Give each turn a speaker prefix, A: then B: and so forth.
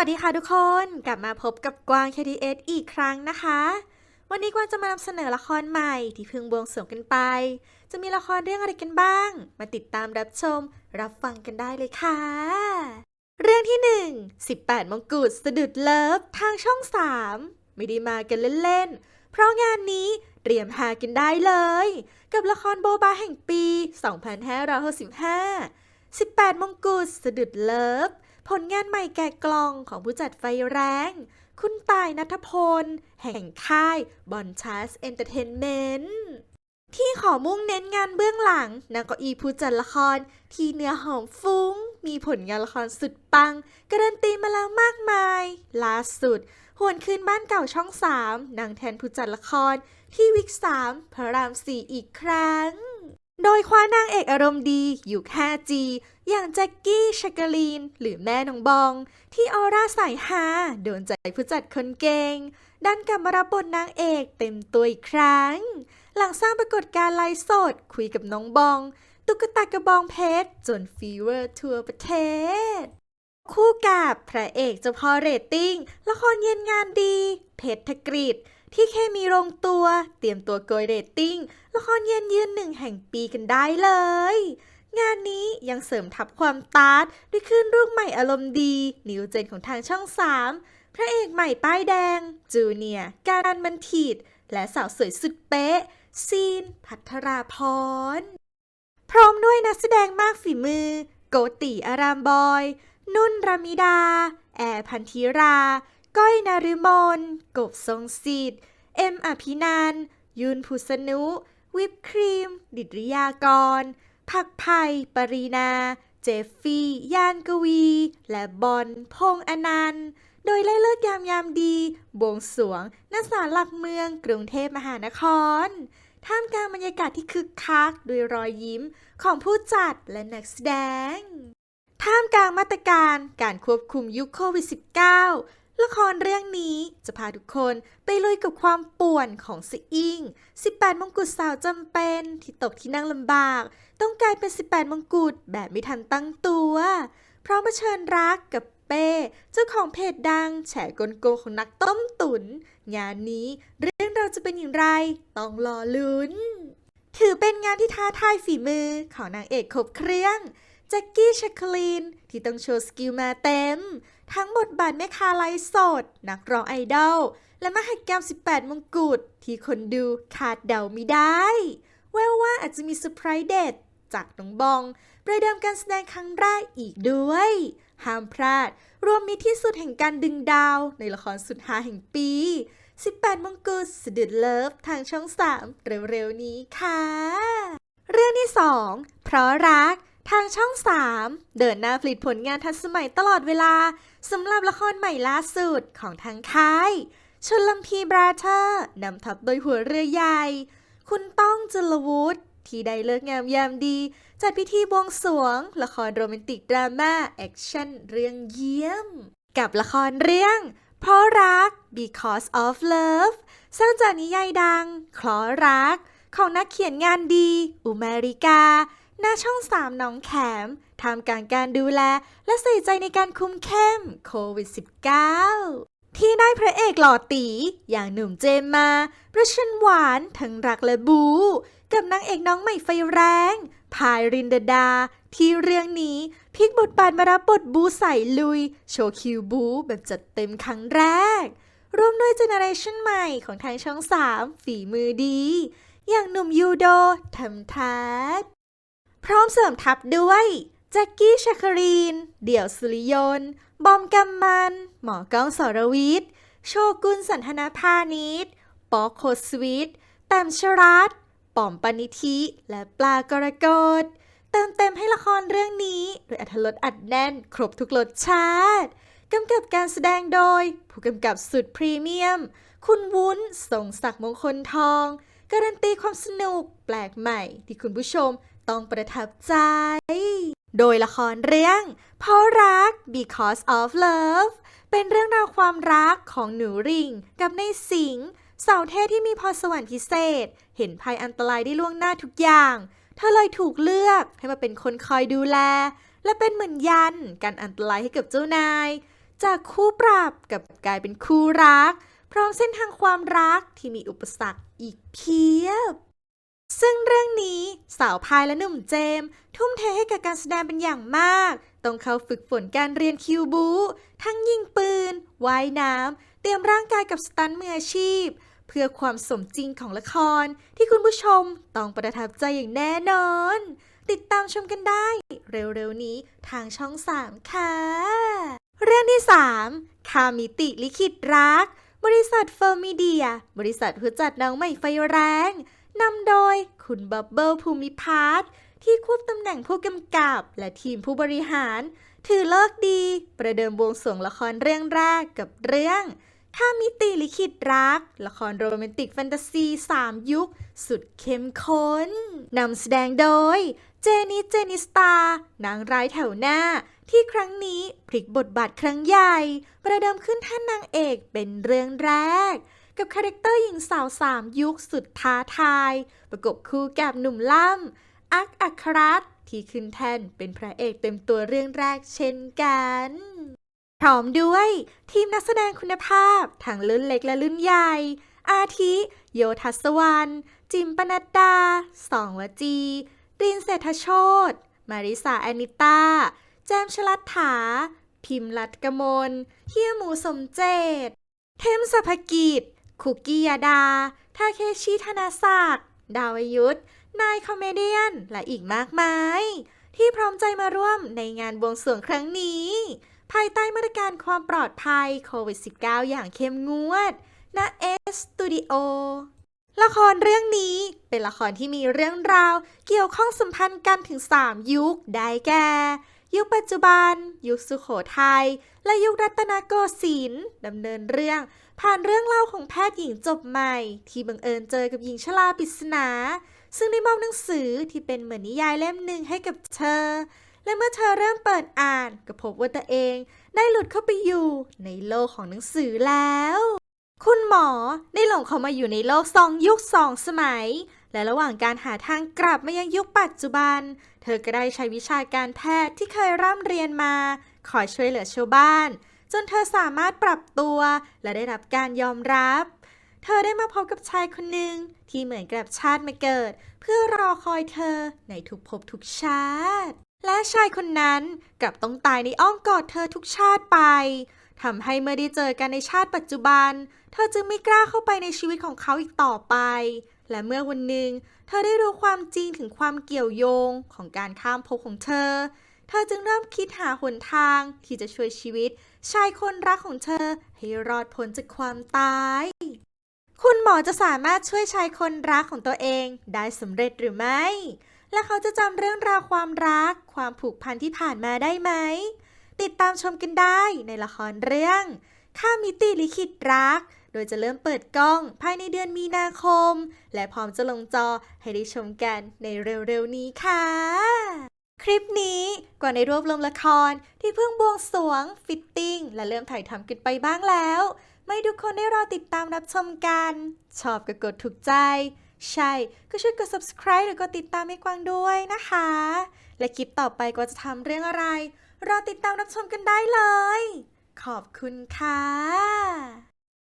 A: วัสดีค่ะทุกคนกลับมาพบกับกวาง KTS อีกครั้งนะคะ วันนี้กวางจะมานำเสนอละครใหม่ที่เพิ่งบวงสรวงกันไป จะมีละครเรื่องอะไรกันบ้าง มาติดตามรับชม รับฟังกันได้เลยค่ะ เรื่องที่ 1 18 มงกุฎสะดุดเลิฟทางช่อง 3 ไม่ได้มากันเล่นๆ เพราะงานนี้เตรียมหากันได้เลย กับละครโบบาแห่งปี 2565 18 มงกุฎสะดุดเลิฟ ผลงานใหม่แกะกล่องของผู้จัดไฟแรง คุณตายนัทพล แห่งค่ายบอนชาสเอนเตอร์เทนเมนต์ที่ขอมุ่งเน้นงานเบื้องหลังนางก็อีผู้จัดละคร ที่เนื้อหอมฟุ้ง มีผลงานละครสุดปัง การันตีมาแล้วมากมาย ล่าสุดหวนคืนบ้านเก่าช่องสามนางแทนผู้จัดละคร ที่วิกสามพระรามสี่อีกครั้ง โดยคว้านางเอกอารมณ์ดีอยู่ 5G อย่างแจ็คกี้ชากาลีน หรือแม่น้องบอง ที่ออร่าใส่ฮาโดนใจผู้จัดคนเก่ง ดันกลับมารับบทนางเอกเต็มตัวอีกครั้ง หลังสร้างปรากฏการ์ไลฟ์สดคุยกับน้องบอง ตุ๊กตากระบองเพชร จนฟีเวอร์ทั่วประเทศ คู่กับพระเอกเจ้าพ่อเรตติ้งละครเย็นงานดี เพชรธกฤษ ที่เคมีลงตัว เตรียมตัวโกยเรตติ้ง ละครเย็นยืนหนึ่งแห่งปีกันได้เลย งานนี้ยังเสริมทับความตาร์ดด้วยคลื่นลูกใหม่อารมณ์ดี นิวเจนของทางช่อง 3 พระเอกใหม่ป้ายแดง จูเนียการันมันถีดและสาวสวยสุดเป๊ะ ซีน พัทราพร พร้อมด้วยนักแสดงมากฝีมือ โกติอารามบอย นุ่นรามิดา แอร์พันธิรา ก้อยนาริมนกบทรงสิทธิ์เอ็มอภินันยุนพุสนุ วิปครีม ดิดริยากร ผักไผ่ปรีนา เจฟฟี่ ยานกวี และบอล พงษ์อนันต์ โดยไล่เลิกยามยามดี บวงสรวงณศาลหลักเมือง กรุงเทพมหานคร ท่ามกลางบรรยากาศที่คึกคักด้วยรอยยิ้มของผู้จัดและนักแสดง ท่ามกลางมาตรการการควบคุมยุคโควิด -19 ละครเรื่องนี้จะพาทุกคนไปลุยกับความป่วนของซีอิง 18 มงกุฎสาวจำเป็นที่ตกที่นั่งลำบาก ต้องกลายเป็น 18 มงกุฎแบบไม่ทันตั้งตัว พร้อมเผชิญรักกับเป้ เจ้าของเพจดัง แฉกลโกงของนักต้มตุน งานนี้เรื่องเราจะเป็นอย่างไร ต้องรอลุ้น ถือเป็นงานที่ท้าทายฝีมือของนางเอกครบเครื่องแจ็คกี้ชัคคลีนที่ต้องโชว์สกิลมาเต็ม ทั้งบทบาทแม่ค้าไลฟ์สด นักร้องไอดอล และมหกรรม 18 มงกุฎที่คนดูขาดเดาไม่ได้ แววว่าอาจจะมีเซอร์ไพรส์เด็ดจากน้องบอง ประเดิมการแสดงครั้งแรกอีกด้วย ห้ามพลาด รวมมีที่สุดแห่งการดึงดาว ในละครสุดฮาแห่งปี 18 มงกุฎสะดุดเลิฟทางช่อง 3 เร็วๆ นี้ค่ะ เรื่องที่ 2 เพราะรักทางช่อง 3 เดินหน้าผลิตผลงานทันสมัยตลอดเวลา สำหรับละครใหม่ล่าสุดของทางค่ายชลำพีบราเธอร์นำทัพโดยหัวเรือใหญ่ คุณต้องจลวุฒิที่ได้เลิกงามยามดี จัดพิธีบวงสรวง ละครโรแมนติกดราม่าแอคชั่นเรื่องเยี่ยม กับละครเรื่อง เพราะรัก because of love สร้างจากนิยายดัง คลอรัก ของนักเขียนงานดี อุมาริกา หน้าช่องสามน้องแขมทำกางการดูแล และใส่ใจในการคุมเข้มโควิด -19 ที่ได้พระเอกหล่อตี อย่างหนุ่มเจมมา ประชันหวานทั้งรักและบู กับนางเอกน้องใหม่ไฟแรง พายรินดาดา ที่เรื่องนี้พลิกบทบาทมารับบทบูใส่ลุย โชว์คิวบูแบบจัดเต็มครั้งแรก ร่วมด้วยเจเนอเรชันใหม่ของทางช่อง 3 ฝีมือดี อย่างหนุ่มยูโดทำทัด พร้อมเสริมทัพด้วยแจ็คกี้ชาครีน เดี่ยวสุริยนต์บอมกำมัน หมอก้องสรวิทย์โชกุนสันทนาพาณิชย์ปอโคสวิทแตมชรัตป๋อมปณิธิและปลากรกฎเติมเต็มให้ละครเรื่องนี้ โดยอัธรสอัดแน่น ครบทุกรสชาติกำกับการแสดงโดย ผู้กำกับสุดพรีเมียม คุณวุ้นส่งศักดิ์มงคลทอง การันตีความสนุกแปลกใหม่ที่คุณผู้ชม ต้องประทับใจ โดยละครเรื่อง เพราะรัก because of love เป็นเรื่องราวความรักของหนูริง กับในสิงสาวเท่ที่มีพรสวรรค์พิเศษ เห็นภัยอันตรายได้ล่วงหน้าทุกอย่าง เธอเลยถูกเลือกให้มาเป็นคนคอยดูแล และเป็นเหมือนยันกันอันตรายให้กับเจ้านาย จากคู่ปรับกับกลายเป็นคู่รัก พร้อมเส้นทางความรักที่มีอุปสรรคอีกเพียบ ซึ่งเรื่องนี้สาวพายและหนุ่มเจม ทุ่มเทให้กับการแสดงเป็นอย่างมาก ต้องเข้าฝึกฝนการเรียนคิวบู ทั้งยิงปืน ว่ายน้ำ เตรียมร่างกายกับสตันมืออาชีพ เพื่อความสมจริงของละครที่คุณผู้ชมต้องประทับใจอย่างแน่นอน ติดตามชมกันได้ เร็วๆนี้ทางช่อง 3 ค่ะ เรื่องที่ 3 คามิติลิขิตรัก บริษัทเฟอร์มีเดีย บริษัทผู้จัดน้องใหม่ไฟแรง นำโดยคุณบับเบิลภูมิพัฒน์ที่ควบตำแหน่งผู้กำกับ และทีมผู้บริหาร ถือเลิกดี ประเดิมบวงสรวงละครเรื่องแรกกับเรื่องข้ามมิติลิขิตรัก ละครโรแมนติกแฟนตาซี 3 ยุค สุดเข้มข้นนำแสดงโดย เจนิสเจนิสตา นางร้ายแถวหน้า ที่ครั้งนี้พลิกบทบาทครั้งใหญ่ ประเดิมขึ้นท่านนางเอกเป็นเรื่องแรก กับคาแรคเตอร์หญิงสาวสามยุคสุดท้าทาย ประกบคู่กับหนุ่มล่ำอักอัครรัตที่ขึ้นแท่นเป็นพระเอกเต็มตัวเรื่องแรกเช่นกัน พร้อมด้วย ทีมนักแสดงคุณภาพทั้งรุ่นเล็กและรุ่นใหญ่ อาทิ โยทัศวรรณจิมปนัดดา สองวจีรินเศรษฐโชตมาริสาแอนิต้า แจมชลัดถา พิมพ์รัตกมลเฮียหมูสมเจต เทมสภกิจ คุกกี้ยาดา ทาเคชิธนาศักดิ์ ดาวยุทธ นายคอมเมเดียน และอีกมากมาย ที่พร้อมใจมาร่วมในงานบวงสรวงครั้งนี้ ภายใต้มาตรการความปลอดภัยโควิด -19 อย่างเข้มงวด ณ เอสสตูดิโอ ละครเรื่องนี้เป็นละครที่มีเรื่องราว เกี่ยวข้องสัมพันธ์กันถึง 3 ยุค ได้แก่ ยุคปัจจุบัน ยุคสุขโขทัย และยุครัตนโกสินทร์ดำเนินเรื่อง ผ่านเรื่องเล่าของแพทย์หญิงจบใหม่ ที่บังเอิญเจอกับหญิงชราปริศนา ซึ่งได้มอบหนังสือที่เป็นเหมือนนิยายเล่มหนึ่งให้กับเธอ และเมื่อเธอเริ่มเปิดอ่านก็พบว่าตัวเอง ได้หลุดเข้าไปอยู่ในโลกของหนังสือแล้ว คุณหมอได้หลงเข้ามาอยู่ในโลกสองยุคสองสมัย และระหว่างการหาทางกลับมายังยุคปัจจุบัน เธอก็ได้ใช้วิชาการแพทย์ที่เคยร่ำเรียนมา คอยช่วยเหลือชาวบ้าน จนเธอสามารถปรับตัวและได้รับการยอมรับ เธอได้มาพบกับชายคนหนึ่งที่เหมือนกับชาติมาเกิด เพื่อรอคอยเธอในทุกภพทุกชาติ และชายคนนั้นกลับต้องตายในอ้อมกอดเธอทุกชาติไปทำให้เมื่อได้เจอกันในชาติปัจจุบัน เธอจึงไม่กล้าเข้าไปในชีวิตของเขาอีกต่อไป และเมื่อวันหนึ่ง เธอได้รู้ความจริงถึงความเกี่ยวโยงของการข้ามภพของเธอ เธอจึงเริ่มคิดหาหนทางที่จะช่วยชีวิต ชายคนรักของเธอให้รอดพ้นจากความตาย คุณหมอจะสามารถช่วยชายคนรักของตัวเองได้สำเร็จหรือไม่ และเขาจะจำเรื่องราวความรัก ความผูกพันที่ผ่านมาได้ไหม ติดตามชมกันได้ในละครเรื่องข้ามมิติลิขิตรัก โดยจะเริ่มเปิดกล้องภายในเดือนมีนาคม และพร้อมจะลงจอให้ได้ชมกันในเร็วๆนี้ค่ะ คลิปนี้ก็ในรวบรวมละครที่เพิ่งบวงสรวง ฟิตติ้ง และเริ่มถ่ายทำกันไปบ้างแล้ว ไม่ทุกคนได้รอติดตามรับชมกัน ชอบก็กดถูกใจ ใช่ ก็ช่วยกด subscribe หรือกดติดตามให้กวางด้วยนะคะ และคลิปต่อไปก็จะทำเรื่องอะไร รอติดตามรับชมกันได้เลย ขอบคุณค่ะ